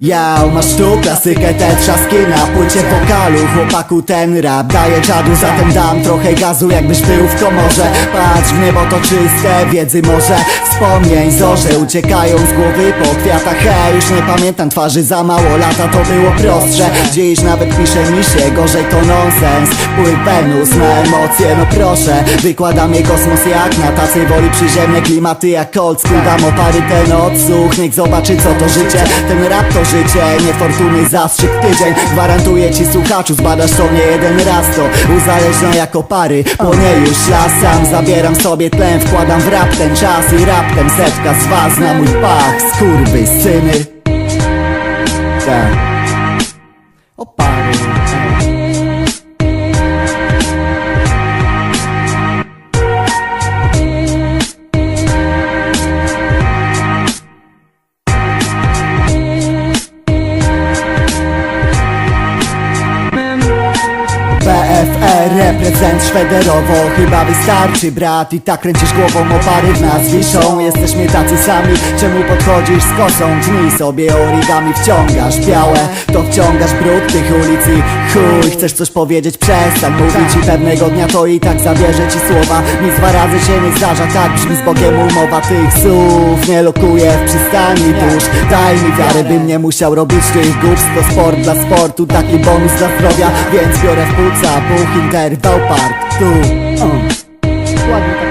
Ja, masz tu klasykę, te trzaski na płycie wokalu. Chłopaku ten rap daje czadu, zatem dam trochę gazu. Jakbyś był w komorze Patrz w niebo to czyste, wiedzy może Wspomnień zorze uciekają z głowy po kwiatach. Hej, już nie pamiętam twarzy, za mało lata to było prostsze. Dziś nawet pisze mi się, gorzej to nonsens. Pływ Wenus na emocje, no proszę. Wykładam je kosmos jak na tacy woli przyziemne klimaty jak old school Dam opary ten odsłuch, niech zobaczy co to życie. Ten rap to życie, niefortunny zastrzyk tydzień. Gwarantuję ci słuchaczu, zbadasz to nie jeden raz To uzależnia pary, płonie już las Sam zabieram sobie tlen, wkładam w rap ten czas I raptem setka z was na mój pach Skurwy syny. Tak PFR reprezent Szwederowo. Chyba wystarczy brat i tak kręcisz głową Opary w nas wiszą, jesteśmy tacy sami Czemu podchodzisz z kosą? Tnij sobie origami wciągasz białe To wciągasz brud tych ulic i chuj Chcesz coś powiedzieć? Przestań mówić i pewnego dnia to i tak zabierze ci słowa. Nic dwa razy się nie zdarza, tak brzmi z Bogiem umowa Tych słów. Nie lokuję w przystani tuż Daj mi wiarę, bym nie musiał robić tych głupstw To sport dla sportu, taki bonus dla zdrowia. Więc biorę w płuca, walking guide wou paard Doe, uh.